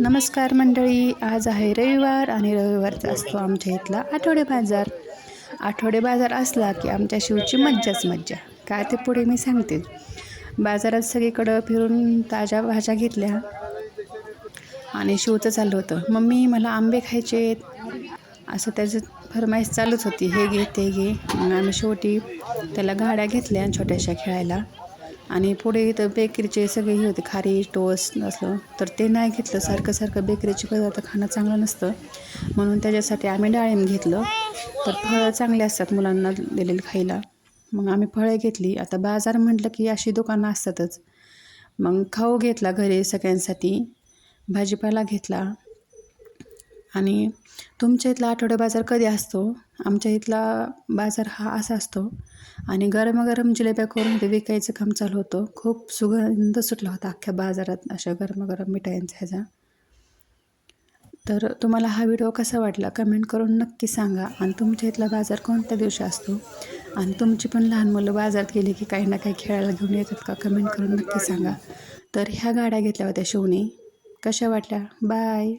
नमस्कार मंडळी आज आहे रविवार आणि रविवारचा असतो आमच्या इथला आठवडे बाजार. आठवडे बाजार असला की आमच्या शिवची मज्जाच मज्जा. काय ते पुढे मी सांगते. बाजारात सगळीकडं फिरून ताज्या भाज्या घेतल्या आणि शिवचं चाललं होतं. मम्मी मला आंबे खायचे आहेत. असं त्याचं फरमाईश चालूच होती. हे घे ते घे. मग आम्ही शेवटी त्याला गाड्या घेतल्या छोट्याशा खेळायला. आणि पुढे इथं बेकरीचे सगळे हे होते खारी टोस्ट असलं. तर ते नाही घेतलं सारखं सारखं बेकरीचे पदार्थ खाणं चांगलं नसतं. म्हणून त्याच्यासाठी आम्ही डाळिंब घेतलं. तर फळं चांगले असतात मुलांना दिलेली खायला. मग आम्ही फळं घेतली. आता बाजार म्हटलं की अशी दुकानं असतातच. मग खाऊ घेतला घरी सगळ्यांसाठी. भाजीपाला घेतला. आणि तुमच्या इथला आठवडा बाजार कधी असतो? आमच्या इथला बाजार हा असा असतो. आणि गरमागरम जिलेब्या करून ते विकायचं काम चालू होतं. खूप सुगंध सुटला होता अख्ख्या बाजारात अशा गरमागरम मिठायांचा ह्याचा. तर तुम्हाला हा व्हिडिओ कसा वाटला कमेंट करून नक्की सांगा. आणि तुमच्या इथला बाजार कोणत्या दिवशी असतो? आणि तुमची पण लहान मुलं बाजारात गेली की काही ना काही खेळायला घेऊन येतात का? कमेंट करून नक्की सांगा. तर ह्या गाड्या घेतल्या होत्या शिवने. कशा वाटल्या? बाय.